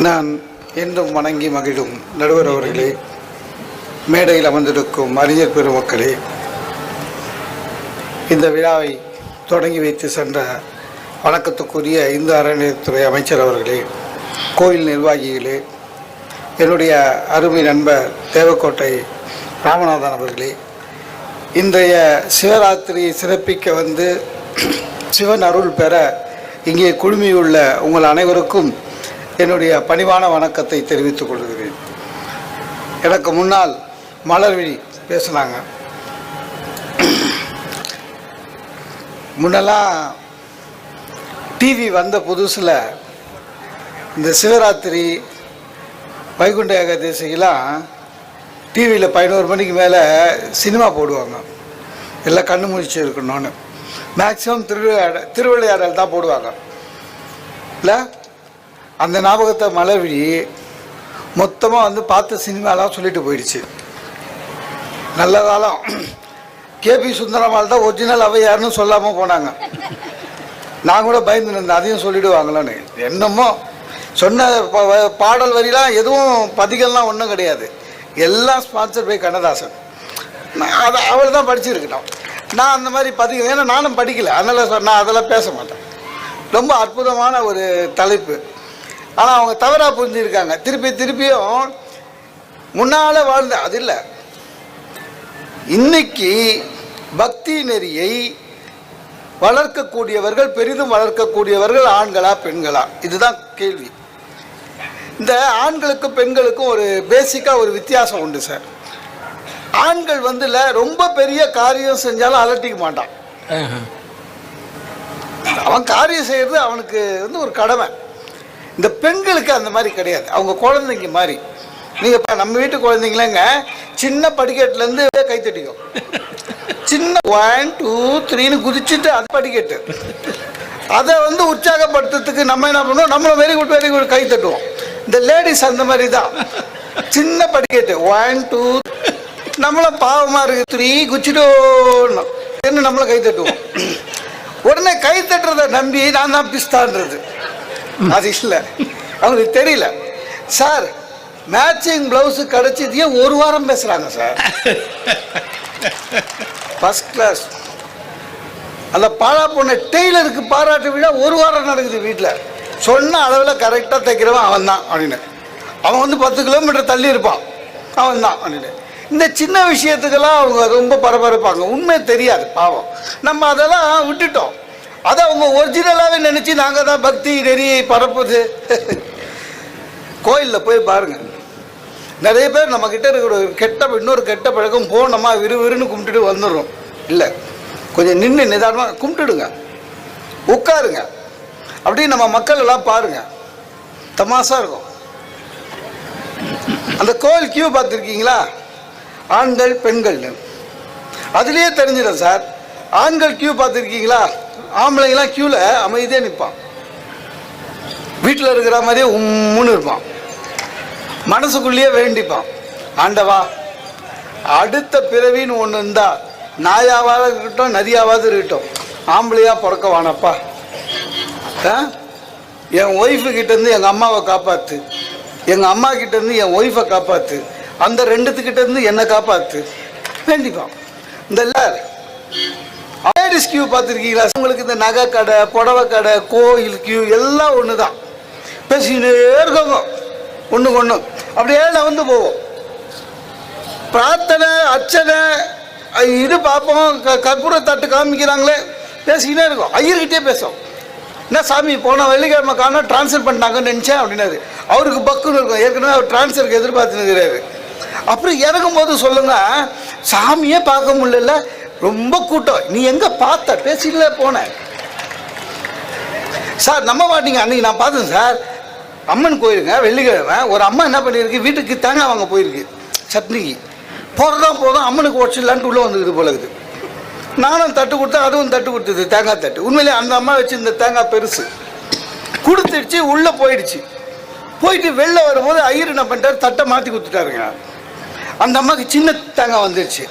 நான் என்றும் வணங்கி மகிழும் நடுவர் அவர்களே மேடையில் அமர்ந்திருக்கும் அறிஞர் பெருமக்களே இந்த விழாவை தொடங்கி வைத்து சென்ற வணக்கத்துக்குரிய இந்து அறநிலையத்துறை அமைச்சர் அவர்களே கோயில் நிர்வாகிகளே என்னுடைய அருமை நண்பர் தேவக்கோட்டை ராமநாதன் அவர்களே இன்றைய சிவராத்திரியை சிறப்பிக்க வந்து சிவன் அருள் பெற இங்கே குழுமியுள்ள உங்கள் அனைவருக்கும் என்னுடைய பணிவான வணக்கத்தை தெரிவித்துக் கொள்கிறேன். எனக்கு முன்னால் மலர்விழி பேசுனாங்க. முன்னெல்லாம் டிவி வந்த புதுசில் இந்த சிவராத்திரி வைகுண்ட ஏகாதசிக்கெல்லாம் டிவியில் பதினோரு மணிக்கு மேலே சினிமா போடுவாங்க. எல்லாம் கண்ணு முடிச்சு இருக்கணும்னு. மேக்ஸிமம் திருவிளையாடல் திருவிளையாடல் தான் போடுவாங்க. இல்லை? அந்த ஞாபகத்தை மலர்விழி மொத்தமாக வந்து பார்த்த சினிமாலாம் சொல்லிட்டு போயிடுச்சு. நல்ல காலம். கேபி சுந்தரமால் தான் ஒரிஜினல் அவையார்னு சொல்லாமல் போனாங்க. நான் கூட பயந்து இருந்தேன். அதையும் சொல்லிடுவாங்களோன்னு. என்னமோ சொன்ன பாடல் வரிலாம் எதுவும் பதிகள்லாம் ஒன்றும் கிடையாது. எல்லாம் ஸ்பான்சர் பை கண்ணதாசன். நான் அதை அவள் தான் படிச்சிருக்கணும். நான் அந்த மாதிரி பதிகம் ஏன்னா நானும் படிக்கல. அதனால் நான் அதெல்லாம் பேச மாட்டேன். ரொம்ப அற்புதமான ஒரு தலைப்பு. ஆனால் அவங்க தவறாக புரிஞ்சிருக்காங்க. திருப்பி திருப்பியும் முன்னால் வாழ்ந்த அது இல்லை. இன்னைக்கு பக்தி நெறியை வளர்க்கக்கூடியவர்கள் பெரிதும் வளர்க்கக்கூடியவர்கள் ஆண்களா பெண்களா? இதுதான் கேள்வி. இந்த ஆண்களுக்கும் பெண்களுக்கும் ஒரு பேசிக்காக ஒரு வித்தியாசம் உண்டு சார். ஆண்கள் வந்து ரொம்ப பெரிய காரியம் செஞ்சாலும் அலட்டிக்க மாட்டான். அவன் காரியம் செய்யறது அவனுக்கு வந்து ஒரு கடமை. இந்த பெண்களுக்கு அந்த மாதிரி கிடையாது. அவங்க குழந்தைங்க மாதிரி. நீங்க இப்ப நம்ம வீட்டு குழந்தைங்களங்க சின்ன படிக்கட்டுல இருந்து கை தட்டிக்கும். சின்ன ஒன் டூ த்ரீன்னு குதிச்சுட்டு அது படிக்கட்டு. அதை வந்து உற்சாகப்படுத்துறதுக்கு நம்ம என்ன பண்ணுவோம்? நம்மளை வெரி குட் வெரி குட் கை தட்டுவோம். இந்த லேடிஸ் அந்த மாதிரி தான். சின்ன படிக்கட்டு. ஒன் டூ நம்மள பாவமா இருக்கு. துணி குச்சிட்டோன்னு. என்ன நம்மளை கை தட்டுவோம்? உடனே கை தட்டுறதை நம்பி நான் தான் பிஸ்தான்றது. அது இல்லை. அவங்களுக்கு தெரியல. சார் மேட்சிங் பிளவுஸ் கிடைச்சதையே ஒரு வாரம் பேசுறாங்க சார். ஃபர்ஸ்ட் கிளாஸ் அந்த பாழா பொண்ணு டெய்லருக்கு பாராட்டு விழா ஒரு வாரம் நடக்குது வீட்டில் சொன்ன அளவில் கரெக்டாக தைக்கிறவன் அவன் தான் அப்படின்னு அவன் வந்து பத்து கிலோமீட்டர் தள்ளி இருப்பான். அவன் தான் அப்படின்னு இந்த சின்ன விஷயத்துக்கெல்லாம் அவங்க ரொம்ப பரபரப்பாங்க. உண்மை தெரியாது பாவம். நம்ம அதெல்லாம் விட்டுட்டோம். அதை அவங்க ஒரிஜினலாகவே நினச்சி நாங்கள் தான் பக்தி நெறியை பரப்புது. கோயிலில் போய் பாருங்கள் நிறைய பேர் நம்மக்கிட்ட இருக்கிற ஒரு கெட்ட இன்னொரு கெட்ட பழக்கம் போனோமா விறுவிறுன்னு கும்பிட்டுட்டு வந்துடுறோம். இல்லை. கொஞ்சம் நின்று நிதானமாக கும்பிட்டுடுங்க. உட்காருங்க. அப்படின்னு நம்ம மக்கள் எல்லாம் பாருங்கள் தமாஷாக இருக்கும். அந்த கோயில் கியூ பார்த்துருக்கீங்களா? ஆண்கள் பெண்கள்னு அதுலேயே தெரிஞ்சிடும் சார். ஆண்கள் கியூ பார்த்துருக்கீங்களா? ஆம்பளைங்களாம் கியூவில் அமைதியாக நிற்பான் வீட்டில் இருக்கிற மாதிரியே உம்முன்னு இருப்பான். மனசுக்குள்ளேயே வேண்டிப்பான். ஆண்டவா அடுத்த பிறவின்னு ஒன்று இருந்தால் நாயாவாக இருக்கட்டும் நதியாவது இருக்கட்டும் ஆம்பளையாக பிறக்க வானப்பா. ஆ? என் ஒய்ஃபு கிட்டேருந்து எங்கள் அம்மாவை காப்பாற்று எங்கள் அம்மா கிட்டேருந்து என் ஒய்ஃபை காப்பாற்று அந்த ரெண்டுத்துக்கிட்ட இருந்து என்னை காப்பாற்று வேண்டிப்பான் இந்த லேடிஸ் கியூ பார்த்துருக்கீங்களா? உங்களுக்கு இந்த நகை கடை புடவை கடை கோயில் கியூ எல்லாம் ஒன்று தான் பேசிக்கிட்டே இருக்கோங்க. ஒன்றுக்கு ஒன்று அப்படியே நகர்ந்து போவோம். பிரார்த்தனை அர்ச்சனை இது பார்ப்போம். க கற்பூர தட்டு காமிக்கிறாங்களே. பேசிக்கிட்டே இருக்கோம். ஐயர்கிட்டே பேசும் என்ன சாமி போன வெள்ளிக்கிழமை காரணம் ட்ரான்ஸ்ஃபர் பண்ணிட்டாங்கன்னு நினச்சேன் அப்படின்னாரு. அவருக்கு பக்குன்னு இருக்கும். ஏற்கனவே அவர் ட்ரான்ஸ்ஃபருக்கு எதிர்பார்த்துனுக்கிறாரு அப்புறம் இறங்கும் போது சொல்லுங்க சாமியே பார்க்க முடியல ரொம்ப கூட்டம். நீ எங்கே பார்த்த? பேசிக்கல போனேன். சார் நம்ம பாட்டிங்க அன்னைக்கு நான் பார்த்தேன் சார். அம்மன் கோயிலுங்க வெள்ளிக்கிழமை. ஒரு அம்மா என்ன பண்ணியிருக்கு? வீட்டுக்கு தேங்காய் வாங்க போயிருக்கு. சட்னிக்கு போகிறதா போதும் அம்மனுக்கு உடச்சிடலான்ட்டு உள்ளே வந்துக்குது போல இருக்குது. நானும் தட்டு கொடுத்தா அதுவும் தட்டு கொடுத்தது தேங்காய் தட்டு. உண்மையிலே அந்த அம்மா வச்சிருந்த தேங்காய் பெருசு. கொடுத்துடுச்சு உள்ளே போயிடுச்சு. போயிட்டு வெளில வரும்போது ஐயர் என்ன பண்ணிட்டார்? தட்டை மாற்றி கொடுத்துட்டாருங்க. அந்த அம்மாவுக்கு சின்ன தேங்காய் வந்துடுச்சு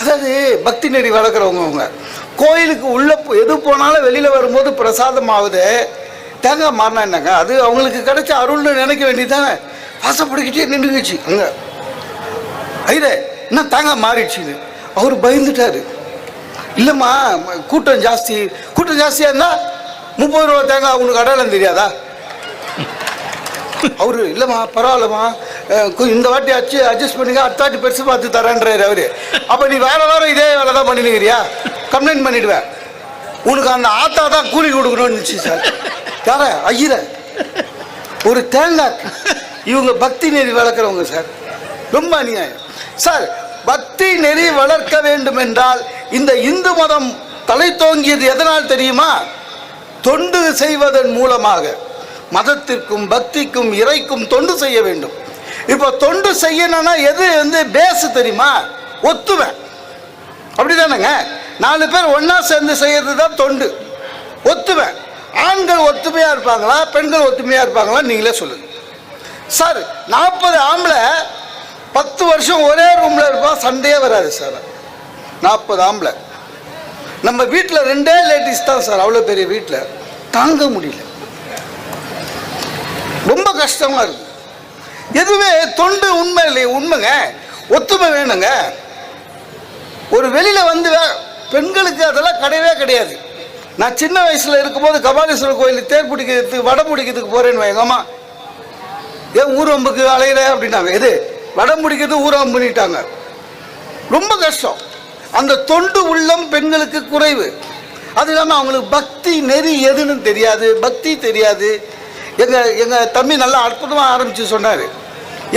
அதாவது பக்தி நெறி வளர்க்குறவங்க அவங்க கோயிலுக்கு உள்ளே போ- எது போனாலும் வெளியில் வரும்போது பிரசாதம் ஆகுது தேங்காய் மாறினா என்னங்க? அது அவங்களுக்கு கிடைச்ச அருள்னு நினைக்க வேண்டியதானே வாசப்படிக்கிட்டே நின்றுச்சு அங்கே. ஐரே என்ன தேங்காய் மாறிடுச்சுன்னு. அவர் பயந்துட்டாரு. இல்லைம்மா கூட்டம் ஜாஸ்தி. கூட்டம் ஜாஸ்தியாக இருந்தால் முப்பது ரூபா தேங்காய் உனக்கு அடையாளம் தெரியாதா? அவரு இல்லைம்மா பரவாயில்லம்மா. இந்த வாட்டி அச்சு அட்ஜஸ்ட் பண்ணிக்க அடுத்த வாட்டி பெருசு பார்த்து தரேன்றாரு அவரு. அப்போ நீ வேற வேற இதே வேலை தான் பண்ணினுக்கிறியா? கம்ப்ளைண்ட் பண்ணிடுவேன். உனக்கு அந்த ஆத்தா தான் கூலி கொடுக்கணும்னு இருந்துச்சு சார் யார? ஐயர. ஒரு தேங்காய். இவங்க பக்தி நெறி வளர்க்குறவங்க சார் ரொம்ப அநியாயம். சார் பக்தி நெறி வளர்க்க வேண்டும் என்றால் இந்த இந்து மதம் தலை தோங்கியது எதனால் தெரியுமா? தொண்டு செய்வதன் மூலமாக. மதத்திற்கும் பக்திக்கும் இறைக்கும் தொண்டு செய்ய வேண்டும். இப்போ தொண்டு செய்யணும்னா எது வந்து பேஸு தெரியுமா? ஒத்துமை. அப்படிதானேங்க? நாலு பேர் ஒன்றா சேர்ந்து செய்யறது தான் தொண்டு. ஒத்துமை. ஆண்கள் ஒத்துமையா இருப்பாங்களா? பெண்கள் ஒத்துமையா இருப்பாங்களா? நீங்களே சொல்லுங்க. சார் நாற்பது ஆம்பளை பத்து வருஷம் ஒரே ரூம்ல இருப்பான் சண்டையே வராது சார். நாற்பது ஆம்பளை. நம்ம வீட்டில் ரெண்டே லேடிஸ் தான் சார் அவ்வளோ பெரிய வீட்டில் தாங்க முடியல. ரொம்ப கஷ்டமாக இருக்கு. எதுவே தொண்டு உண்மை இல்லையே உண்மைங்க. ஒத்துமை வேணுங்க. ஒரு வெளியில் வந்து வே- பெண்களுக்கு அதெல்லாம் கிடையவே கிடையாது. நான் சின்ன வயசில் இருக்கும்போது கபாலீஸ்வரர் கோயிலுக்கு தேர் பிடிக்கிறதுக்கு வடம் பிடிக்கிறதுக்கு போகிறேன்னு எங்க ஏன் ஊரம்புக்கு அலையிற அப்படின்னாங்க. எது? வடம் பிடிக்கிறது ஊரம் பண்ணிட்டாங்க ரொம்ப கஷ்டம். அந்த தொண்டு உள்ளம் பெண்களுக்கு குறைவு. அது இல்லாமல் அவங்களுக்கு பக்தி நெறி எதுன்னு தெரியாது பக்தி தெரியாது. எங்கள் எங்கள் தம்பி நல்லா அற்புதமாக ஆரம்பித்து சொன்னார்.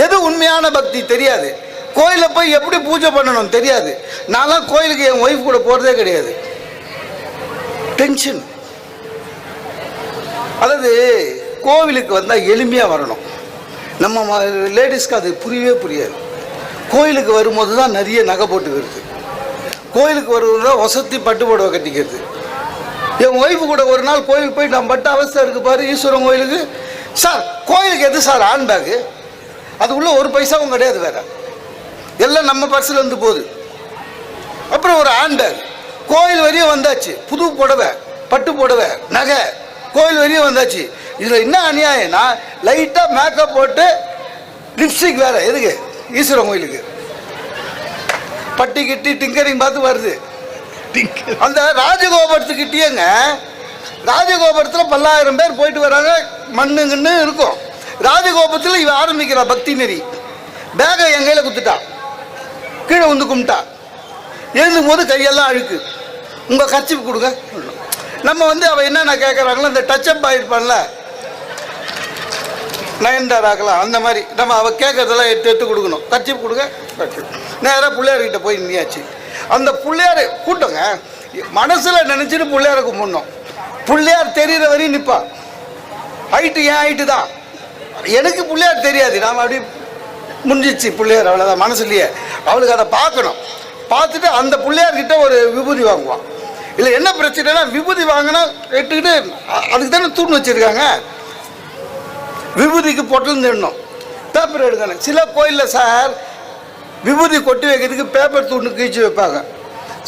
எது உண்மையான பக்தி? தெரியாது. கோயிலில் போய் எப்படி பூஜை பண்ணணும்? தெரியாது. நான்லாம் கோயிலுக்கு என் ஒய்ஃப் கூட போகிறதே கிடையாது. டென்ஷன் அதாவது கோவிலுக்கு வந்தால் எளிமையாக வரணும். நம்ம லேடிஸ்க்கு அது புரியவே புரியாது. கோயிலுக்கு வரும்போது தான் நிறைய நகை போட்டுக்கிறது. கோயிலுக்கு வருவது தான் வசதி பட்டு புடவை கட்டிக்கிறது. என் ஒய்ஃபு கூட ஒரு நாள் கோயிலுக்கு போய் நான் பட்ட அவஸ்தை இருக்கு பாரு ஈஸ்வரன் கோயிலுக்கு. சார் கோயிலுக்கு எது சார் ஆன் பேக்கு அது ஒரு பைசாவும் கிடையாது வேற. எல்லாம் நம்ம பர்சில் இருந்து போகுது. அப்புறம் ஒரு ஹேண்ட் பேக் கோயில் வரையும் வந்தாச்சு. புது புடவை பட்டு புடவை நகை. கோயில் வரையும் வந்தாச்சு. இதில் என்ன அநியாயம்னா லைட்டாக மேக்கப் போட்டு லிப்ஸ்டிக் வேற. எதுக்கு? ஈஸ்வரன் கோயிலுக்கு. பட்டி கிட்டி டிங்கரிங் பார்த்து வருது. அந்த ராஜகோபுரத்துக்கிட்டேங்க. ராஜகோபுரத்தில் பல்லாயிரம் பேர் போயிட்டு வராங்க மண்ணுங்கன்னு இருக்கும். ராஜகோபுரத்தில் இவன் ஆரம்பிக்கிறா பக்தி நெறி. பேகை என் கையில் குத்துட்டா. கீழே வந்து கும்பிட்டா. எழுந்தும் போது கையெல்லாம் அழுக்கு. உங்கள் கச்சிப்பு கொடுங்க. நம்ம வந்து அவள் என்னென்ன கேட்குறாங்களோ இந்த டச்சப் ஆகிருப்பான்ல நயன்தாராக்கலாம் அந்த மாதிரி. நம்ம அவள் கேட்கறதெல்லாம் எடுத்து எடுத்து கொடுக்கணும். கச்சிப்பு கொடுங்க. நேராக பிள்ளையார்கிட்ட போய் நின்றியாச்சு அந்த பிள்ளையார் கூட்டங்க மனசில் நினச்சிட்டு பிள்ளையார கும்பிடணும். பிள்ளையார் தெரிகிற வரையும் நிற்பா ஹைட்டு ஏன் ஹைட்டு தான்? எனக்கு பிள்ளையார் தெரியாது. நாம் அப்படி முடிஞ்சிச்சு பிள்ளையார் அவ்வளோதான் மனசுலையே. அவளுக்கு அதை பார்க்கணும். பார்த்துட்டு அந்த பிள்ளையார்கிட்ட ஒரு விபூதி வாங்குவான். இல்லை என்ன பிரச்சனைனா விபூதி வாங்கினா கேட்டுக்கிட்டு அதுக்கு தானே தூண் வச்சுருக்காங்க. விபூதிக்கு பொட்டல் நிடணும் பேப்பர் எடுக்கணும் சில கோயிலில் சார் விபூதி கொட்டி வைக்கிறதுக்கு பேப்பர் தூண்டு கீழ்ச்சி வைப்பாங்க.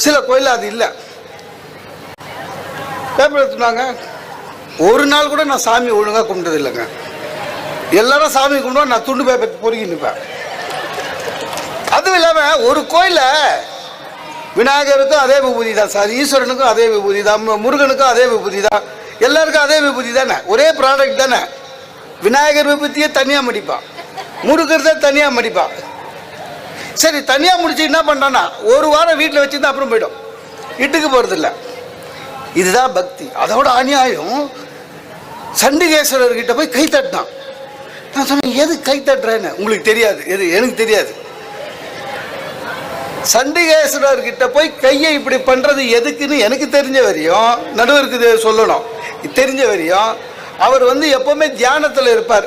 சில கோயிலில் அது இல்லை. பேப்பர் எடுத்துனாங்க ஒரு நாள் கூட நான் சாமி ஒழுங்காக கும்பிட்டது இல்லைங்க. எல்லாரும் சாமி கும்பிடுவா நான் துண்டு பேப்பர் பொறுக்கி நிற்பேன் அதுவும் இல்லாமல் ஒரு கோயிலில் விநாயகருக்கும் அதே விபூதி தான் சார் ஈஸ்வரனுக்கும் அதே விபூதி தான் முருகனுக்கும் அதே விபூதி தான். எல்லாருக்கும் அதே விபூதி தானே? ஒரே ப்ராடக்ட் தானே? விநாயகர் விபூத்தியே தனியாக மடிப்பான். முருகர் தனியாக மடிப்பான். சரி தனியாக முடிச்சு என்ன பண்ணுறான்னா ஒரு வாரம் வீட்டில் வச்சுருந்தா அப்புறம் போய்டும். இட்டுக்கு போகிறதில்ல இதுதான் பக்தி. அதோட அநியாயம். சண்டிகேஸ்வரர்கிட்ட போய் கை தட்டினான். நான் சொன்னேன் எது கை தட்டுறேன்னு? உங்களுக்கு தெரியாது. எது எனக்கு தெரியாது. சண்டிகேஸ்வரர்கிட்ட போய் கையை இப்படி பண்ணுறது எதுக்குன்னு எனக்கு தெரிஞ்ச வரையும் நடுவருக்கு சொல்லணும். தெரிஞ்ச வரையும் அவர் வந்து எப்போவுமே தியானத்தில் இருப்பார்.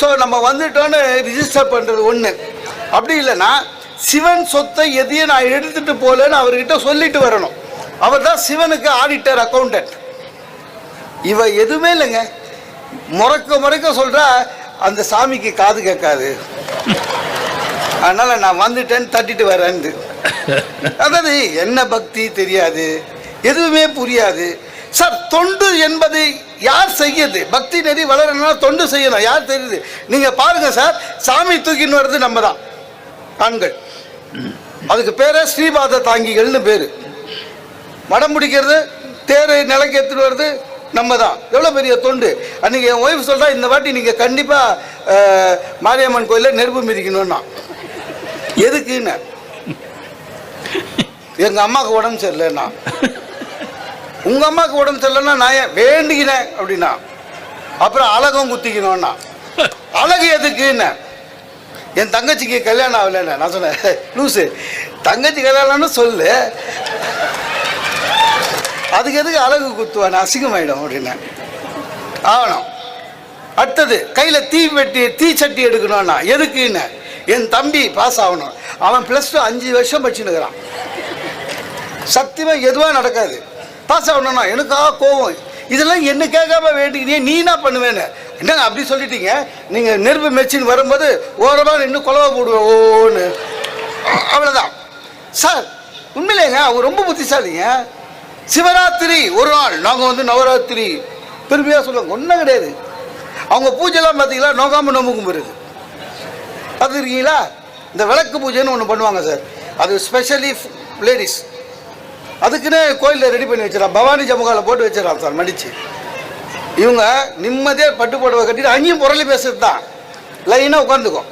ஸோ நம்ம வந்துட்டோன்னு ரிஜிஸ்டர் பண்ணுறது ஒன்று அப்படி இல்லைன்னா சிவன் சொத்தை எதையும் நான் எடுத்துட்டு போகலன்னு அவர்கிட்ட சொல்லிட்டு வரணும். அவர் தான் சிவனுக்கு ஆடிட்டர் அக்கௌண்டன்ட் இவ எதுவுமே இல்லைங்க. முறக்க முறைக்க சொல்றா அந்த சாமிக்கு காது கேட்காது. அதனால நான் வந்துட்டேன்னு தட்டிட்டு வரேன்னு அதாவது என்ன பக்தி தெரியாது. எதுவுமே புரியாது. சார் தொண்டு என்பது யார் செய்யுது? பக்தி நெறி வளரணும்னா தொண்டு செய்யணும். யார் தெரியுது? நீங்க பாருங்க சார் சாமி தூக்கின்னு வர்றது நம்ம தான் ஆண்கள். அதுக்கு பேரே ஸ்ரீபாத தாங்கிகள்னு பேர். மடம் பிடிக்கிறது தேர் நிலைக்கு எடுத்துட்டு வருது நம்ம தான் எவ்வளோ பெரிய தொண்டு. அன்றைக்கி என் ஒய்ஃப் சொல்கிறா இந்த வாட்டி நீங்கள் கண்டிப்பாக மாரியம்மன் கோயிலில் நெருப்பு மிதிக்கணும்னா. எதுக்குன்னு? எங்கள் அம்மாவுக்கு உடம்பு சரியில்லைண்ணா உங்கள் அம்மாவுக்கு உடம்பு சரியில்லைன்னா நான் ஏன் வேண்டிக்கினேன் அப்படின்னா. அப்புறம் அழகும் குத்திக்கணும்னா. அழகு எதுக்குன்னு? என் தங்கச்சிக்கு கல்யாணம் ஆகலைன்னு நான் சொன்னேன். லூசு. தங்கச்சி கல்யாணம்னு சொல்லு. அதுக்கு எதுக்கு அழகு குத்துவான் அசிங்கமாயிடும் அப்படின்னேன் ஆகணும். அடுத்தது கையில் தீ வெட்டி தீ சட்டி எடுக்கணும்னா எதுக்குன்னு? என் தம்பி பாஸ் ஆகணும். அவன் ப்ளஸ் டூ அஞ்சு வருஷம் படிச்சுன்னுக்கிறான் சத்தியமாக எதுவாக நடக்காது. பாஸ் ஆகணும்னா எனக்காக கோவம். இதெல்லாம் என்ன கேட்காம வேண்டிக்கிட்டே நீ என்ன பண்ணுவேன்னு? என்னங்க அப்படி சொல்லிட்டீங்க? நீங்கள் நெருப்பு மெச்சின்னு வரும்போது ஓரமாக இன்னும் குலவை போடுவேன் ஓன்னு. அவ்வளோதான் சார் உண்மையிலேங்க அவர் ரொம்ப புத்திசாலிங்க. சிவராத்திரி ஒரு நாள். நாங்கள் வந்து நவராத்திரி. பெருமையாக சொல்லுவாங்க. ஒன்றும் கிடையாது. அவங்க பூஜைலாம் பார்த்தீங்களா நோகாம நோம்பு கும்பிடுது பார்த்துருக்கீங்களா இந்த விளக்கு பூஜைன்னு ஒன்று பண்ணுவாங்க சார். அது ஸ்பெஷலி லேடிஸ் அதுக்குன்னு கோயிலில் ரெடி பண்ணி வச்சிடறான். பவானி ஜமுகாவில் போட்டு வச்சிடறான் சார். மடித்து இவங்க நிம்மதியாக பட்டு கட்டிட்டு அங்கேயும் புரளி பேசுறது தான் லைனாக உட்காந்துக்கும்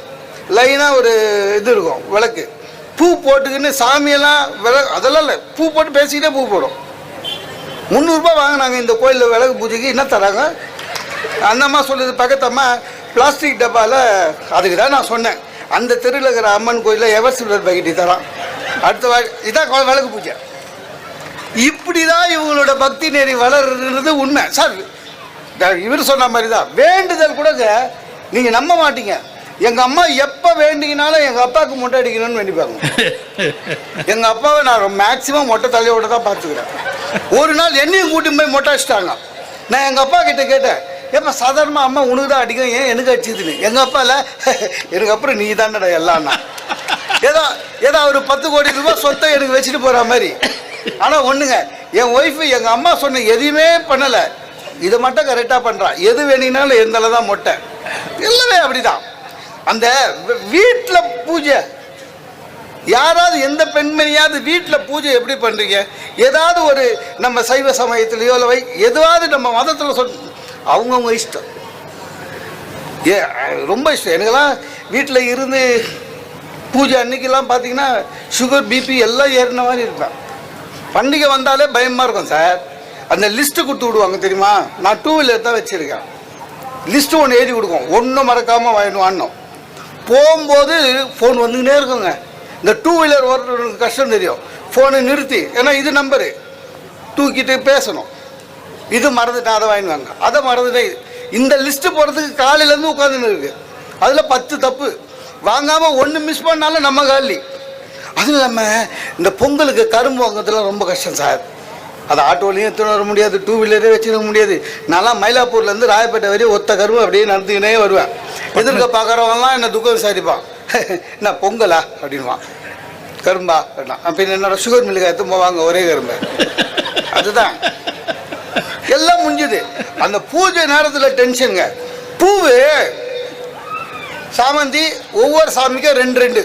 லைனாக ஒரு இது இருக்கும் விளக்கு. பூ போட்டுக்கின்னு சாமியெல்லாம் விள அதெல்லாம் இல்லை. பூ போட்டு பேசிக்கிட்டே பூ போடும். முந்நூறுரூபா வாங்கினாங்க இந்த கோயிலில் விளக்கு பூஜைக்கு. என்ன தராங்க? அந்த அம்மா சொல்லுது பக்கத்தம்மா பிளாஸ்டிக் டப்பாவில் அதுக்கு தான் நான் சொன்னேன். அந்த தெருவில் இருக்கிற அம்மன் கோயிலில் எவர் சில்வர் பக்கெட்டி தரான். அடுத்த வா இதான் விளக்கு பூஜை. இப்படி தான் இவங்களோட பக்தி நெறி வளர்றது உண்மை. சார் இவர் சொன்ன மாதிரி தான் வேண்டுதல் கூடங்க நீங்கள் நம்ப மாட்டீங்க. எங்கள் அம்மா எப்போ வேண்டிங்கனாலும் எங்கள் அப்பாவுக்கு மொட்டை அடிக்கணும்னு வேண்டிப்பாங்க எங்கள் அப்பாவை நான் மேக்ஸிமம் மொட்டை தலையோட தான் பார்த்துக்கிறேன். ஒரு நாள் என்னையும் கூட்டி போய் மொட்டை அடிச்சிட்டாங்க. நான் எங்கள் அப்பா கிட்ட கேட்டேன் ஏப்பா சாதாரணமாக அம்மா உனக்கு தான் அடிக்கும் ஏன் எனக்கு அடிச்சதுன்னு? எங்கள் அப்பா இல்லை எனக்கு அப்புறம் நீ தானடா எல்லாம்னா? ஏதோ ஏதோ ஒரு பத்து கோடி ரூபாய் சொத்தை எனக்கு வச்சுட்டு போகிற மாதிரி. ஆனால் ஒன்றுங்க என் ஒய்ஃபு எங்கள் அம்மா சொன்ன எதையுமே பண்ணலை. இதை மட்டும் கரெக்டாக பண்ணுறா எது வேணுனாலும் எந்தளவு தான் மொட்டை. எல்லாமே அப்படிதான். அந்த வீட்டில் பூஜை. யாராவது எந்த பெண்மணியாவது வீட்டில் பூஜை எப்படி பண்ணுறீங்க ஏதாவது ஒரு நம்ம சைவ சமயத்திலேயோ இல்லை வை எதுவாவது நம்ம மதத்தில் சொல் அவங்கவுங்க இஷ்டம். ஏ ரொம்ப இஷ்டம். எனக்கெல்லாம் வீட்டில் இருந்து பூஜை அன்னைக்கெல்லாம் பார்த்தீங்கன்னா சுகர் பிபி எல்லாம் ஏறின மாதிரி இருப்பேன். பண்டிகை வந்தாலே பயமாக இருக்கும் சார். அந்த லிஸ்ட்டு கொடுத்து விடுவாங்க தெரியுமா? நான் டூ வீலர் தான் வச்சுருக்கேன். லிஸ்ட்டு ஒன்று எழுதி கொடுக்கும். ஒன்றும் மறக்காமல் வாங்கணும் போகும்போது ஃபோன் வந்துக்கினே இருக்குங்க. இந்த டூ வீலர் ஓட்டுறவங்களுக்கு கஷ்டம் தெரியும். ஃபோனை நிறுத்தி. ஏன்னா இது நம்பரு தூக்கிட்டு பேசணும். இது மறந்துட்டேன் அதை வாங்கிடுவாங்க. அதை மறந்துட்டேன் இந்த லிஸ்ட்டு போகிறதுக்கு காலையிலேருந்து உட்காந்துன்னு இருக்கு. அதில் பத்து தப்பு. வாங்காமல் ஒன்று மிஸ் பண்ணாலும் நம்ம காலி. அதுவும் இல்லாமல் இந்த பொங்கலுக்கு கரும்பு வாங்குறதுலாம் ரொம்ப கஷ்டம் சார். அது ஆட்டோலையும் எடுத்துன்னு வர முடியாது டூ வீலரே வச்சுக்க முடியாது. நான்லாம் மயிலாப்பூர்லேருந்து ராயப்பேட்டை வரையும் ஒத்த கரும்பு அப்படியே நடந்துக்கினே வருவேன். எதிர்க்க பார்க்குறவங்கலாம் என்ன துக்கம் விசாரிப்பான். என்ன பொங்கலா? அப்படின்வான் கரும்பா? அப்படின்னா. அப்போ என்னோட சுகர் மில்லுக்கு எடுத்து போவாங்க ஒரே கரும்பு. அதுதான். எல்லாம் முடிஞ்சுது. அந்த பூஜை நேரத்தில் டென்ஷனுங்க பூவு சாமந்தி ஒவ்வொரு சாமிக்கும் ரெண்டு ரெண்டு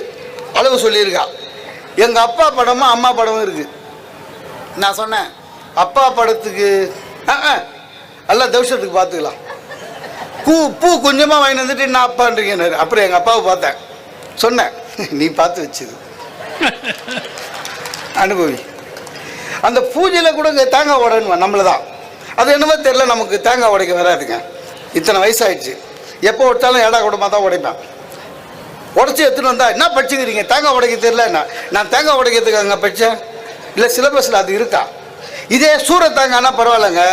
அளவு சொல்லியிருக்கா. எங்கள் அப்பா படமும் அம்மா படமும் இருக்குது நான் சொன்னேன் அப்பா படத்துக்கு ஆ ஆ, எல்லாம் தௌஷத்துக்கு பார்த்துக்கலாம். பூ பூ கொஞ்சமாக வாங்கி வந்துட்டு நான் அப்பான்றீங்க அப்புறம் எங்கள் அப்பாவை பார்த்தேன். சொன்னேன். நீ பார்த்து வச்சுது அனுபவி. அந்த பூஜையில் கூட இங்கே தேங்காய் உடனுவா நம்மள தான். அது என்னமோ தெரில நமக்கு தேங்காய் உடைக்க வராதுங்க. இத்தனை வயசாயிடுச்சு. எப்போ உடைச்சாலும் ஏடா கூடமாக தான் உடைப்பேன். உடச்சி எடுத்துன்னு வந்தால் என்ன படிச்சுக்கிறீங்க? தேங்காய் உடைக்க தெரில என்ன? நான் தேங்காய் உடைக்கிறதுக்கு அங்கே படித்தேன் இல்லை சிலபஸில் அது இருக்கா? இதே சூர ஆனால் பரவாயில்லைங்க.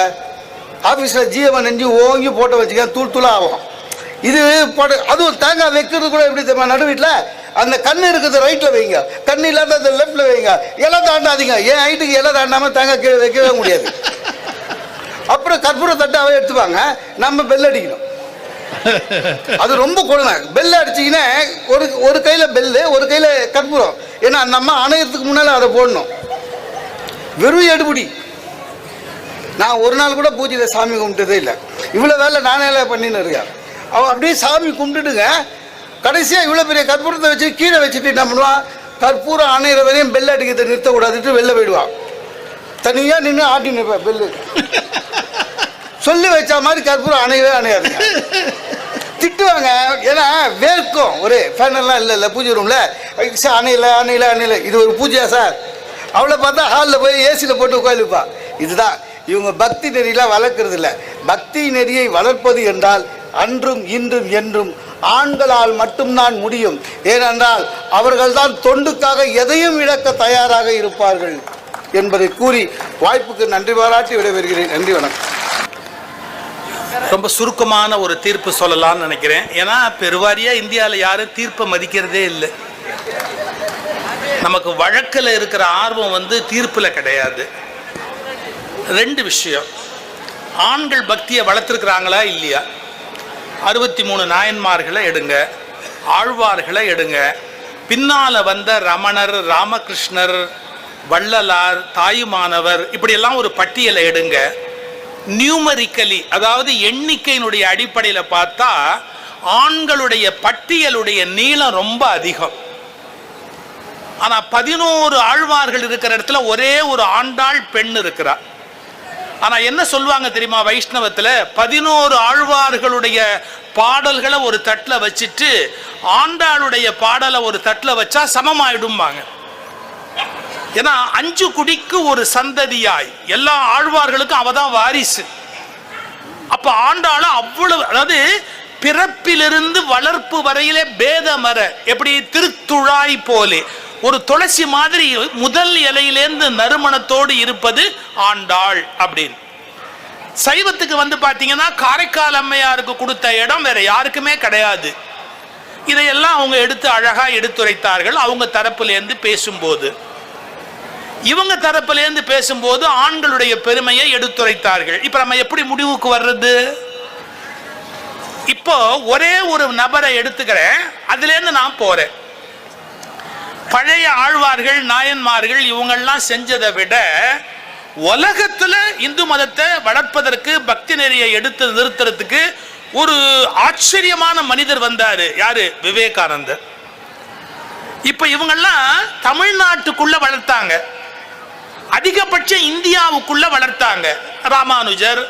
ஆஃபீஸில் ஜீவன் நெஞ்சு ஓங்கி போட்டு வச்சுக்க தூள் தூளாக ஆகும். இது போட்டு அதுவும் தேங்காய் வைக்கிறது கூட எப்படி தெரியுமா? நடு வீட்டில் அந்த கண் இருக்கிறது ரைட்டில் வைங்க. கண்ணு இல்லாத அந்த லெஃப்டில் வைங்க. இலை தாண்டாதீங்க. என் ஹைட்டுக்கு இலை தாண்டாமல் தேங்காய் கீழே வைக்கவே முடியாது? அப்புறம் கற்பூர தட்டாவே எடுத்துவாங்க நம்ம பெல் அடிக்கணும். அது ரொம்ப கொடுமை. பெல் அடிச்சிங்கன்னா ஒரு ஒரு கையில் பெல்லு ஒரு கையில் கற்பூரம். ஏன்னா நம்ம அணையத்துக்கு முன்னால் அதை போடணும். வெறும் எடுபடி. நான் ஒரு நாள் கூட பூஜையில் சாமி கும்பிட்டதே இல்லை. இவ்வளோ வேலை நானே எல்லாம் பண்ணின்னு இருக்கேன். அவன் அப்படியே சாமி கும்பிட்டுடுங்க கடைசியாக இவ்வளோ பெரிய கற்பூரத்தை வச்சு கீழே வச்சுட்டு என்ன பண்ணுவான் கற்பூரம் அணையிற வரையும் பெல் அடிக்கிறத நிறுத்தக்கூடாதுட்டு வெளில போயிடுவான் தனியாக நின்று ஆட்டி நிற்பேன் பெல்லு சொல்லி வச்ச மாதிரி கற்பூரம் அணையவே அணையாது. திட்டுவாங்க. ஏன்னா வேர்க்கும். ஒரு ஃபேனெல்லாம் இல்லை இல்லை பூஜை ரூமில் சார் அணையில அணையில அணையில. இது ஒரு பூஜையா சார்? அவளை பார்த்தா ஹாலில் போய் ஏசியில் போட்டு உட்காந்துப்பா இதுதான். இவங்க பக்தி நெறியெல்லாம் வளர்க்கறது இல்லை. பக்தி நெறியை வளர்ப்பது என்றால் அன்றும் இன்றும் என்றும் ஆண்களால் மட்டும்தான் முடியும். ஏனென்றால் அவர்கள்தான் தொண்டுக்காக எதையும் இழக்க தயாராக இருப்பார்கள் என்பதை கூறி வாய்ப்புக்கு நன்றி பாராட்டி விடைபெறுகிறேன். நன்றி வணக்கம். ரொம்ப சுருக்கமான ஒரு தீர்ப்பு சொல்லலாம்னு நினைக்கிறேன். ஏன்னா பெருவாரியா இந்தியாவில் யாரும் தீர்ப்பை மதிக்கிறதே இல்லை. நமக்கு வழக்கில் இருக்கிற ஆர்வம் வந்து தீர்ப்பில் கிடையாது. ரெண்டு விஷயம். ஆண்கள் பக்தியை வளர்த்துருக்குறாங்களா இல்லையா? அறுபத்தி மூணு நாயன்மார்களை எடுங்க ஆழ்வார்களை எடுங்க. பின்னால் வந்த ரமணர் ராமகிருஷ்ணர் வள்ளலார் தாயுமானவர் இப்படியெல்லாம் ஒரு பட்டியலை எடுங்க. நியூமரிக்கலி அதாவது எண்ணிக்கையினுடைய அடிப்படையில் பார்த்தா ஆண்களுடைய பட்டியலுடைய நீளம் ரொம்ப அதிகம். ஆனால் பதினோரு ஆழ்வார்கள் இருக்கிற இடத்துல ஒரே ஒரு ஆண்டாள் பெண் இருக்கிறார் ஆனா என்ன சொல்லுவாங்க தெரியுமா வைஷ்ணவத்துல? பதினோரு ஆழ்வார்களுடைய பாடல்களை ஒரு தட்டில் வச்சுட்டு ஆண்டாளுடைய பாடலை ஒரு தட்டில் வச்சா சமமாயிடும்பாங்க. ஏன்னா அஞ்சு குடிக்கு ஒரு சந்ததியாய். எல்லா ஆழ்வார்களுக்கும் அவ தான் வாரிசு. அப்ப ஆண்டாள அவ்வளவு அதாவது பிறப்பிலிருந்து வளர்ப்பு வரையிலே பேதமர எப்படி திருத்துழாய் போலே. ஒரு துளசி மாதிரி முதல் இலையிலேருந்து நறுமணத்தோடு இருப்பது ஆண்டாள் அப்படின்னு. சைவத்துக்கு வந்து பார்த்தீங்கன்னா காரைக்கால் அம்மையாருக்கு கொடுத்த இடம் வேற யாருக்குமே கிடையாது. இதையெல்லாம் அவங்க எடுத்து அழகா எடுத்துரைத்தார்கள். அவங்க தரப்புலேருந்து பேசும்போது. இவங்க தரப்புலேருந்து பேசும்போது ஆண்களுடைய பெருமையை எடுத்துரைத்தார்கள். இப்ப நம்ம எப்படி முடிவுக்கு வர்றது? இப்போ ஒரே ஒரு நபரை எடுத்துக்கிறேன். அதுலேருந்து நான் போறேன். பழைய ஆழ்வார்கள் நாயன்மார்கள் இவங்கெல்லாம் செஞ்சதை விட உலகத்துல இந்து மதத்தை வளர்ப்பதற்கு பக்தி நெறியை எடுத்து நிறுத்துறதுக்கு ஒரு ஆச்சரியமான மனிதர் வந்தாரு. யாரு? விவேகானந்தர். இப்ப இவங்கெல்லாம் தமிழ்நாட்டுக்குள்ள வளர்த்தாங்க. அதிகபட்சம் இந்தியாவுக்குள்ள வளர்த்தாங்க. ராமானுஜர்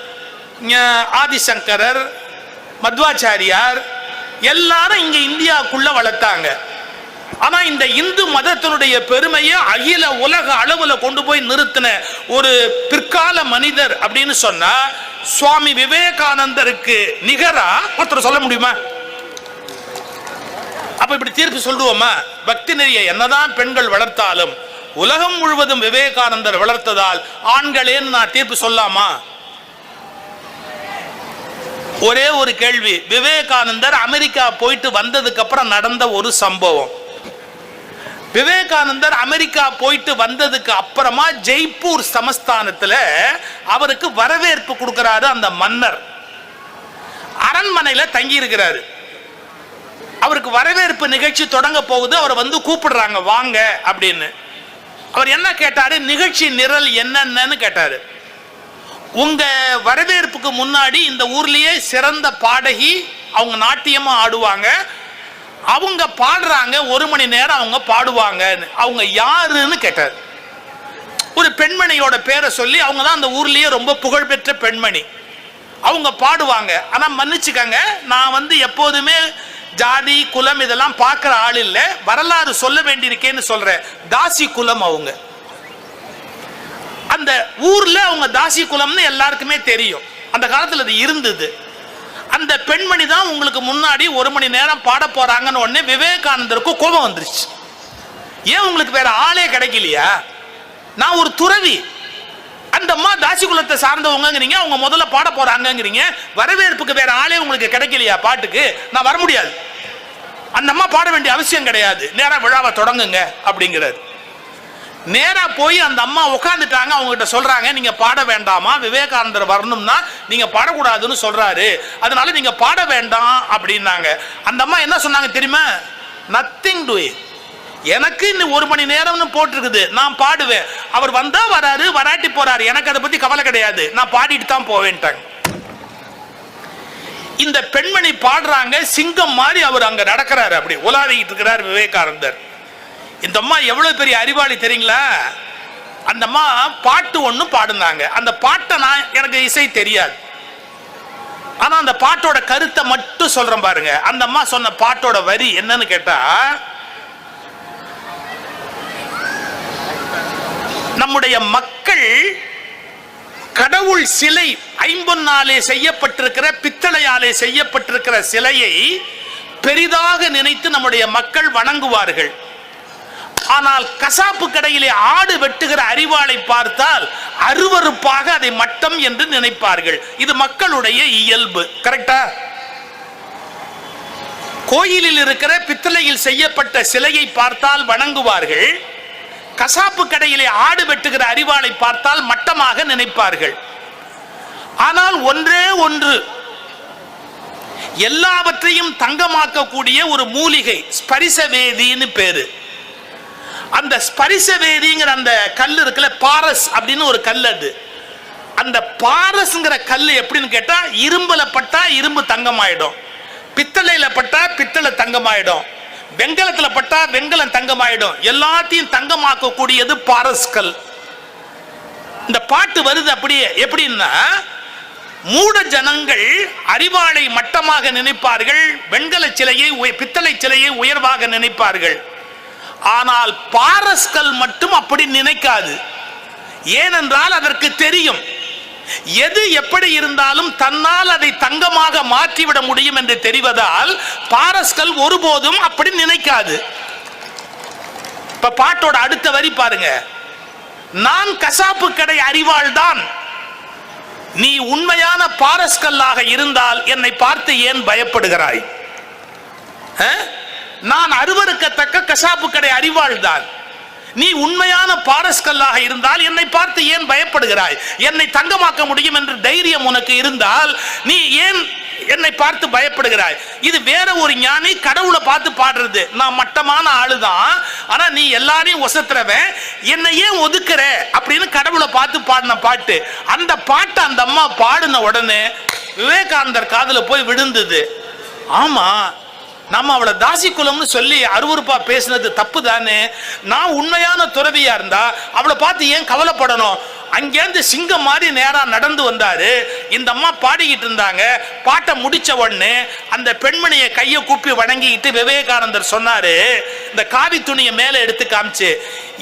ஆதிசங்கரர் மத்வாச்சாரியார் எல்லாரும் இங்க இந்தியாவுக்குள்ள வளர்த்தாங்க. ஆனா இந்த இந்து மதத்தினுடைய பெருமையை அகில உலக அளவுல கொண்டு போய் நிறுத்தின ஒரு பிற்கால மனிதர் அப்படின்னு சொன்னா சுவாமி விவேகானந்தருக்கு நிகரா? ஒருத்தர் சொல்ல முடியுமா? அப்ப இப்படி தீர்ப்பு சொல்லுவோமா? பக்தி நெறிய என்னதான் பெண்கள் வளர்த்தாலும் உலகம் முழுவதும் விவேகானந்தர் வளர்த்ததால் ஆண்களேன்னு நான் தீர்ப்பு சொல்லாமா? ஒரே ஒரு கேள்வி. விவேகானந்தர் அமெரிக்கா போயிட்டு வந்ததுக்கு அப்புறம் நடந்த ஒரு சம்பவம். விவேகானந்தர் அமெரிக்கா போயிட்டு வந்ததுக்கு அப்புறமா ஜெய்ப்பூர் சமஸ்தானத்தில் அவருக்கு வரவேற்பு கொடுக்கிறாரு அந்த மன்னர். அரண்மனையில் தங்கி இருக்கிறாரு அவருக்கு வரவேற்பு நிகழ்ச்சி தொடங்க போகுது அவரை வந்து கூப்பிடுறாங்க வாங்க அப்படின்னு. அவர் என்ன கேட்டாரு? நிகழ்ச்சி நிரல் என்னென்னு கேட்டாரு. உங்க வரவேற்புக்கு முன்னாடி இந்த ஊர்லயே சிறந்த பாடகி அவங்க நாட்டியமா ஆடுவாங்க அவங்க பாடுறாங்க ஒரு மணி நேரம் அவங்க பாடுவாங்க அவங்க யாருன்னு கேட்டார். ஒரு பெண்மணியோட பேரை சொல்லி அவங்க தான் அந்த ஊர்லேயே ரொம்ப புகழ்பெற்ற பெண்மணி. அவங்க பாடுவாங்க. ஆனால் மன்னிச்சுக்கங்க நான் வந்து எப்போதுமே ஜாதி குலம் இதெல்லாம் பார்க்குற ஆள் இல்லை. வரலாறு சொல்ல வேண்டியிருக்கேன்னு சொல்கிறேன் தாசி குலம் அவங்க. அந்த ஊரில் அவங்க தாசி குலம்னு எல்லாருக்குமே தெரியும். அந்த காலத்தில் அது இருந்தது. அந்த பெண்மணி தான் உங்களுக்கு முன்னாடி ஒரு மணி நேரம் பாட போறாங்கன்னு உடனே விவேகானந்தருக்கு கோபம் வந்துருச்சு. ஏன் உங்களுக்கு வேற ஆளே கிடைக்கலையா? நான் ஒரு துறவி. அந்த அம்மா தாசி குலத்தை சார்ந்தவங்கங்கிறீங்க அவங்க முதல்ல பாட போறாங்கங்கிறீங்க. வரவேற்புக்கு வேற ஆளே உங்களுக்கு கிடைக்கலையா பாட்டுக்கு? நான் வர முடியாது. அந்த அம்மா பாட வேண்டிய அவசியம் கிடையாது. நேரம் விழாவை தொடங்குங்க அப்படிங்கிறாரு. நேராக போய் அந்த அம்மா உட்காந்துட்டாங்க அவங்ககிட்ட சொல்கிறாங்க நீங்கள் பாட வேண்டாமா? விவேகானந்தர் வரணும்னா நீங்கள் பாடக்கூடாதுன்னு சொல்கிறாரு அதனால நீங்கள் பாட வேண்டாம் அப்படின்னாங்க. அந்த அம்மா என்ன சொன்னாங்க தெரியுமா? நத்திங் டு எனக்கு இன்னும் ஒரு மணி நேரம்னு போட்டிருக்குது. நான் பாடுவேன். அவர் வந்தா வராரு வராட்டி போறாரு. எனக்கு அதை பத்தி கவலை கிடையாது. நான் பாடிட்டு தான் போவேன்ட்டாங்க. இந்த பெண்மணி பாடுறாங்க சிங்கம் மாதிரி அவர் அங்க நடக்கிறாரு அப்படி. உலாவிக்கிட்டு இருக்கிறார் விவேகானந்தர். இந்த அம்மா எவ்வளவு பெரிய அறிவாளி தெரியுங்களா? அந்த அம்மா பாட்டு ஒண்ணு பாடுனாங்க. அந்த பாட்டை நான் எனக்கு இசை தெரியாது. ஆனா அந்த பாட்டோட கருத்தை மட்டும் சொல்றேன் பாருங்க. அந்த அம்மா சொன்ன பாட்டோட வரி என்னன்னு கேட்டா நம்முடைய மக்கள் கடவுள் சிலை ஐம்பொன்னாலே செய்யப்பட்டிருக்கிற பித்தளையாலே செய்யப்பட்டிருக்கிற சிலையை பெரிதாக நினைத்து நம்முடைய மக்கள் வணங்குவார்கள். ஆனால் கசாப்பு கடையிலே ஆடு வெட்டுகிற அறிவாளை பார்த்தால் அருவருப்பாக அதை மட்டம் என்று நினைப்பார்கள். இது மக்களுடைய இயல்பு. கரெக்டா கோயிலில் இருக்கிற பித்தளையில் செய்யப்பட்ட சிலையை பார்த்தால் வணங்குவார்கள். கசாப்பு கடையிலே ஆடு வெட்டுகிற அறிவாளை பார்த்தால் மட்டமாக நினைப்பார்கள். ஆனால் ஒன்றே ஒன்று. எல்லாவற்றையும் தங்கமாக்கக்கூடிய ஒரு மூலிகை ஸ்பரிசவேதின்னு பேரு. அந்த ஸ்பரிசவேதிங்கிற அந்த கல் இருக்குல்ல பாரஸ் அப்படின்னு ஒரு கல் அது. அந்த பாரஸ்ங்கிற கல் எப்படின்னு கேட்டா இரும்புல பட்டா இரும்பு தங்கமாயிடும். பித்தளையில பட்டா பித்தளை தங்கமாயிடும். வெங்கலத்துல பட்டா வெங்கலம் தங்கமாயிடும். எல்லாத்தையும் தங்கமாக்க கூடியது பாரஸ் கல். இந்த பாட்டு வருது அப்படியே எப்படின்னா மூட ஜனங்கள் அறிவாளை மட்டமாக நினைப்பார்கள் வெண்கல சிலையை உய- பித்தளை சிலையை உயர்வாக நினைப்பார்கள். ஆனால் பாரஸ்கல் மட்டும் அப்படி நினைக்காது. ஏனென்றால் அதற்கு தெரியும் எது எப்படி இருந்தாலும் தன்னால் அதை தங்கமாக மாற்றிவிட முடியும் என்று தெரிவதால் பாரஸ்கல் ஒருபோதும் அப்படி நினைக்காது. இப்ப பாட்டோட அடுத்த வரி பாருங்க. நான் கசாப்பு கடை அறிவாள் தான் நீ உண்மையான பாரஸ்கல்லாக இருந்தால் என்னை பார்த்து ஏன் பயப்படுகிறாய்? ஆ? நான் அருவருக்கத்தக்க கசாப்பு கடை அறிவாள்தான். நீ உண்மையான பாரஸ்கல்லாக இருந்தால் என்னை பார்த்து ஏன் பயப்படுகிறாய்? என்னை தங்கமாக்க முடியும் என்று தைரியம் உனக்கு இருந்தால் நீ ஏன் என்னை பார்த்து பயப்படுகிறாய்? இது வேற ஒரு ஞானி கடவுளை பார்த்து பாடுறது. நான் மட்டமான ஆளுதான். ஆனா நீ எல்லாரையும் ஒசத்துறவன். என்னை ஏன் ஒதுக்குற அப்படின்னு கடவுளை பார்த்து பாடின பாட்டு. அந்த பாட்டு அந்த அம்மா பாடின உடனே விவேகானந்தர் காதல போய் விழுந்தது. ஆமா நம்ம அவளை தாசி குலம்னு சொல்லி அருவறுப்பா பேசினது தப்பு தானே நான் உண்மையான துறவியா இருந்தா அவளை பார்த்து ஏன் கவலைப்படணும்? அங்கேருந்து சிங்கம் மாதிரி நேராக நடந்து வந்தாரு. இந்த அம்மா பாடிக்கிட்டு இருந்தாங்க. பாட்டை முடிச்ச உடனே அந்த பெண்மணியை கையை கூப்பி வணங்கிக்கிட்டு விவேகானந்தர் சொன்னாரு. இந்த காவி துணியை மேலே எடுத்து காமிச்சு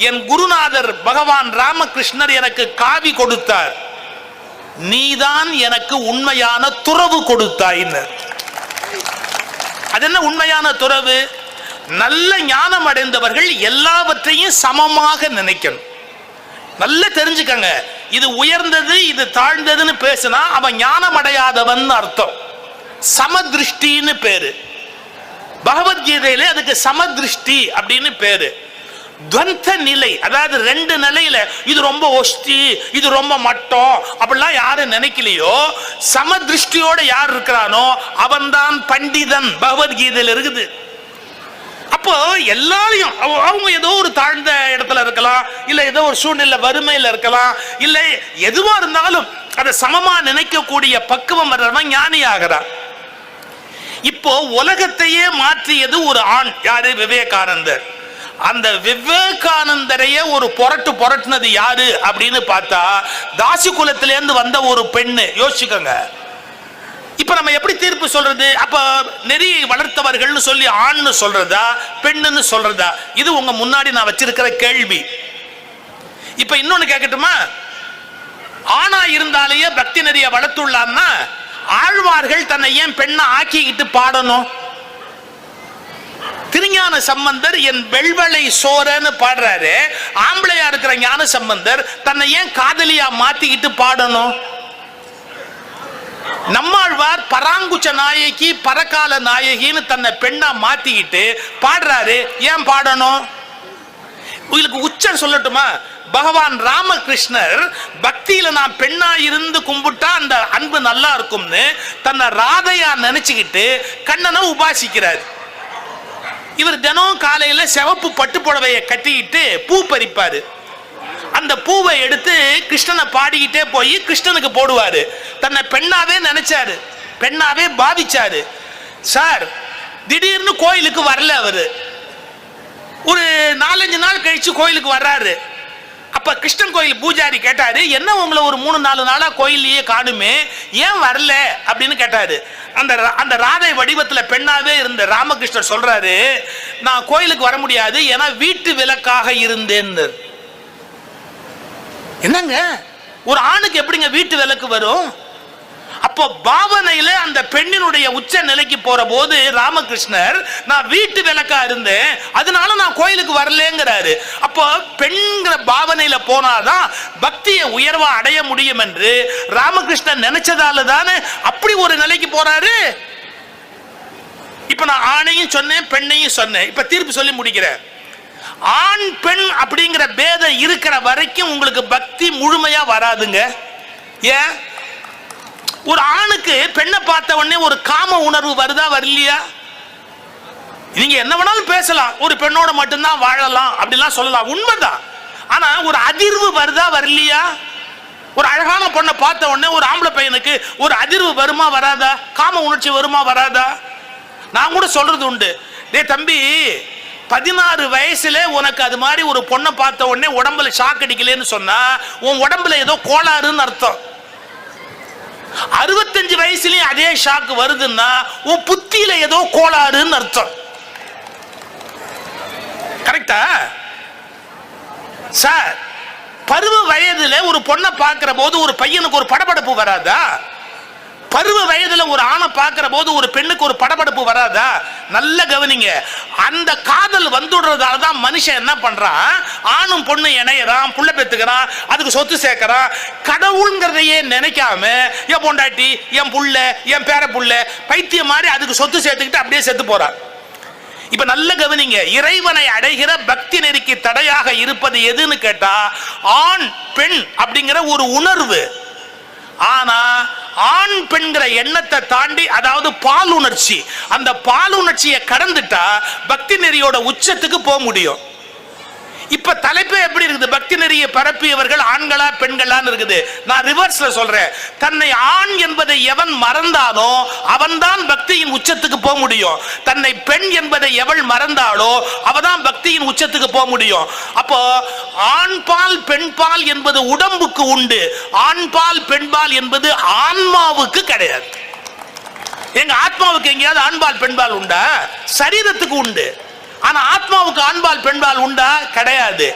என் குருநாதர் பகவான் ராமகிருஷ்ணர் எனக்கு காவி கொடுத்தார். நீதான் எனக்கு உண்மையான துறவு கொடுத்தாயின்னர் அது என்ன உண்மையான துறவு? நல்ல ஞானம் அடைந்தவர்கள் எல்லாவற்றையும் சமமாக நினைக்கணும். நல்லா தெரிஞ்சுக்கங்க. இது உயர்ந்தது இது தாழ்ந்ததுன்னு பேசினா அவன் ஞானம் அடையாதவன் அர்த்தம். சமதிருஷ்டின்னு பேரு. பகவத்கீதையில அதுக்கு சமதிருஷ்டி அப்படின்னு பேரு. துவந்த நிலை அதாவது ரெண்டு நிலையில இது ரொம்ப ஒஸ்தி இது ரொம்ப மட்டம் அப்படிலாம் யாரும் நினைக்கலையோ சமதிஷ்டியோட யார் இருக்கிறானோ அவன்தான் பண்டிதன் பகவத்கீதையில் இருக்குது. அப்போ எல்லாரையும் அவங்க ஏதோ ஒரு தாழ்ந்த இடத்துல இருக்கலாம் இல்ல ஏதோ ஒரு சூழ்நிலை வறுமையில இருக்கலாம் இல்ல எதுவா இருந்தாலும் அதை சமமா நினைக்கக்கூடிய பக்குவம் வர்றவன் ஞானி ஆகிறான் இப்போ உலகத்தையே மாற்றியது ஒரு ஆண் யாரு? விவேகானந்தர். அந்த விவேகானந்தரையே ஒரு புரட்டு புரட்டுனது யாரு அப்படின்னு பார்த்தா தாசி குலத்திலேருந்து வந்த ஒரு பெண்ணு. யோசிச்சுக்கோங்க. இப்ப நம்ம எப்படி தீர்ப்பு சொல்றது? அப்ப நெறியை வளர்த்தவர்கள்னு சொல்லி ஆண்னு சொல்றதா பெண்ணுன்னு சொல்றதா? இது உங்க முன்னாடி நான் வச்சிருக்கிற கேள்வி. இப்ப இன்னொன்னு கேட்கட்டுமா ஆணா இருந்தாலேயே பக்தி நெறிய வளர்த்துள்ளான்னா ஆழ்வார்கள் தன்னை ஏன் பெண்ணை ஆக்கிக்கிட்டு பாடணும்? திருஞான சம்பந்தர் என் வெள்வளை சோரன்னு பாடுறாரு. ஆம்பளையா இருக்கிற ஞான சம்பந்தர் தன்னை ஏன் காதலியா மாத்திக்கிட்டு பாடணும்? நம்மாழ்வார் பராங்குச்ச நாயகி பரகால நாயகின்னு தன்னை பெண்ணா மாத்திக்கிட்டு பாடுறாரு. ஏன் பாடணும்? உங்களுக்கு உச்சம் சொல்லட்டுமா? பகவான் ராமகிருஷ்ணர் பக்தியில நான் பெண்ணா இருந்து கும்பிட்டா அந்த அன்பு நல்லா இருக்கும்னு தன்னை ராதையா நினைச்சுக்கிட்டு கண்ணனை உபாசிக்கிறார். இவர் தினம் காலையில சிவப்பு பட்டு புடவையை கட்டிக்கிட்டு பூ பறிப்பாரு. அந்த பூவை எடுத்து கிருஷ்ணனை பாடிக்கிட்டே போய் கிருஷ்ணனுக்கு போடுவாரு. தன்னை பெண்ணாவே நினைச்சாரு. பெண்ணாவே பாவிச்சாரு. சார் திடீர்னு கோயிலுக்கு வரல அவரு. ஒரு நாலஞ்சு நாள் கழிச்சு கோயிலுக்கு வர்றாரு. அப்ப கிருஷ்ணன் கோயில் பூஜாரி கேட்டாரு என்ன உங்களை ஒரு மூணு நாலு நாளா கோயிலையே காணுமே? ஏன் வரல? அப்படின்னு கேட்டாரு. அந்த ரா- அந்த ராதை வடிவத்துல பெண்ணாவே இருந்த ராமகிருஷ்ணர் சொல்றாரு நான் கோயிலுக்கு வர முடியாது ஏன்னா வீட்டு விளக்காக இருந்தேன்னு என்னங்க? ஒரு ஆணுக்கு எப்படிங்க வீட்டு விளக்கு வரும்? அப்போ பாவனையில அந்த பெண்ணினுடைய உச்ச நிலைக்கு போற போது ராமகிருஷ்ணர் நான் வீட்டு விளக்கா இருந்தேன் அதனால நான் கோயிலுக்கு வரலங்கிறாரு. அப்போ பெண்கிற பாவனையில போனாதான் பக்தியை உயர்வா அடைய முடியும் என்று ராமகிருஷ்ணன் நினைச்சதால தானே அப்படி ஒரு நிலைக்கு போறாரு. இப்ப நான் ஆணையும் சொன்னேன் பெண்ணையும் சொன்னேன். இப்ப தீர்ப்பு சொல்லி முடிக்கிறேன் ஆண் பெண் அப்படிங்கிற பேதம் இருக்கிற வரைக்கும் உங்களுக்கு பக்தி முழுமையா வராதுங்க. ஏன்? ஒரு ஆணுக்கு பெண்ணை பார்த்த உடனே ஒரு காம உணர்வு வருதா வரலையா? நீங்க என்ன வேணாலும் பேசலாம். ஒரு பெண்ணோட மட்டும்தான் வாழலாம் அப்படிலாம் சொல்லலாம். உண்மைதான். ஆனா ஒரு அதிர்வு வருதா வரலையா? ஒரு அழகான பொண்ணை பார்த்த உடனே ஒரு ஆம்பளை பையனுக்கு ஒரு அதிர்வு வருமா வராதா? காம உணர்ச்சி வருமா வராதா? நான் கூட சொல்றது உண்டு. டே தம்பி பதினாறு வயசுல உனக்கு அது மாதிரி ஒரு பொண்ணை பார்த்த உடனே உடம்புல ஷாக் அடிக்கலன்னு சொன்னா உன் உடம்புல ஏதோ கோளாறுன்னு அர்த்தம். அறுபத்தஞ்சு வயசுலயும் அதே ஷாக்கு வருதுன்னா உன் புத்தியில ஏதோ கோளாறுன்னு அர்த்தம். கரெக்டா சார் பருவ வயதுல ஒரு பொண்ணை பார்க்கிற போது ஒரு பையனுக்கு ஒரு படபடப்பு வராதா? பருவ வயதுல ஒரு ஆணை பார்க்கிற போது ஒரு பெண்ணுக்கு ஒரு படபடப்பு வராதா? நல்ல கவனிங்க. அந்த காதல் வந்துடுறதால தான் மனுஷன் என்ன பண்றான்? ஆணும் பொண்ணு இணையறான் புள்ள பெத்துக்கிறான் அதுக்கு சொத்து சேர்க்கறான். கடவுளுங்கிறதையே நினைக்காம என் பொண்டாட்டி என் புள்ள என் பேர புள்ள பைத்தியம் மாதிரி அதுக்கு சொத்து சேர்த்துக்கிட்டு அப்படியே செத்து போறான். இப்ப நல்ல கவனிங்க. இறைவனை அடைகிற பக்தி நெறிக்கு தடையாக இருப்பது எதுன்னு கேட்டா ஆண் பெண் அப்படிங்கிற ஒரு உணர்வு. ஆனா ஆண் பெண்கிற எண்ணத்தை தாண்டி அதாவது பால் உணர்ச்சி அந்த பால் உணர்ச்சியை கடந்துட்டா பக்தி நெறியோட உச்சத்துக்கு போக முடியும். இப்ப தலைப்பே எப்படி இருக்குது? பக்தி நெறியை பரப்பியவர்கள் ஆண்களா பெண்களான்னு இருக்குது. நான் ரிவர்ஸ்ல சொல்றேன். தன்னை ஆண் என்பதை எவன் மறந்தானோ அவன்தான் பக்தியின் உச்சத்துக்கு போக முடியும். தன்னை பெண் என்பதை எவள் மறந்தாளோ அவதான் பக்தியின் உச்சத்துக்கு போக முடியும். அப்போ ஆண் பால் பெண் பால் என்பது உடம்புக்கு உண்டு. ஆண் பால் பெண் பால் என்பது ஆன்மாவுக்கு கிடையாது. எங்க ஆத்மாவுக்கு எங்கேயாவது ஆண்பால் பெண்பால் உண்டா? சரீரத்துக்கு உண்டு. ஆனா ஆத்மாவுக்கு ஆண்பால் பெண்பால் உண்டா? கிடையாது.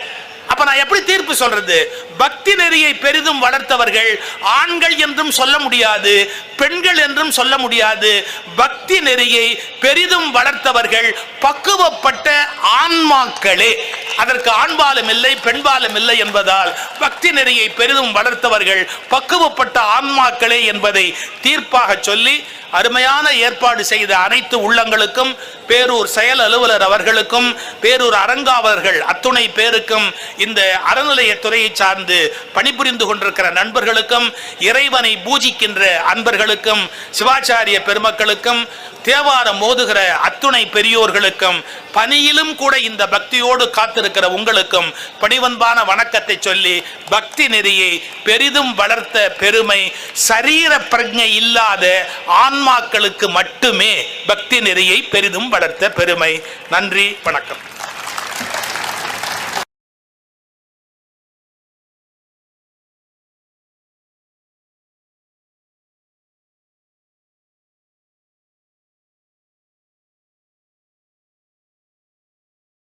அப்ப நான் எப்படி தீர்ப்பு சொல்றது? பக்தி நெறியை பெரிதும் வளர்த்தவர்கள் ஆண்கள் என்றும் சொல்ல முடியாது. பெண்கள் என்றும் சொல்ல முடியாது. பக்தி நெறியை பெரிதும் வளர்த்தவர்கள் பக்குவப்பட்ட ஆன்மாக்களே. அதற்கு ஆண்பாலும் இல்லை பெண்பாலும் இல்லை என்பதால் பக்தி நெறியை பெரிதும் வளர்த்தவர்கள் பக்குவப்பட்ட ஆன்மாக்களே என்பதை தீர்ப்பாக சொல்லி அருமையான ஏற்பாடு செய்த அனைத்து உள்ளங்களுக்கும் பேரூர் செயல் அலுவலர் அவர்களுக்கும் பேரூர் அரங்காவலர்கள் அத்துணை பேருக்கும் இந்த அறநிலையத்துறையை சார்ந்து பணிபுரிந்து கொண்டிருக்கிற நண்பர்களுக்கும் இறைவனை பூஜிக்கின்ற அன்பர்களுக்கும் சிவாச்சாரிய பெருமக்களுக்கும் தேவாரம் மோதுகிற அத்துணை பெரியோர்களுக்கும் பணியிலும் கூட இந்த பக்தியோடு காத்திருக்கிற உங்களுக்கும் பணிவன்பான வணக்கத்தை சொல்லி பக்தி நெறியை பெரிதும் வளர்த்த பெருமை சரீர பிரஜை இல்லாத ஆன்மாக்களுக்கு மட்டுமே பக்தி நெறியை பெரிதும் வளர்த்த பெருமை. நன்றி வணக்கம்.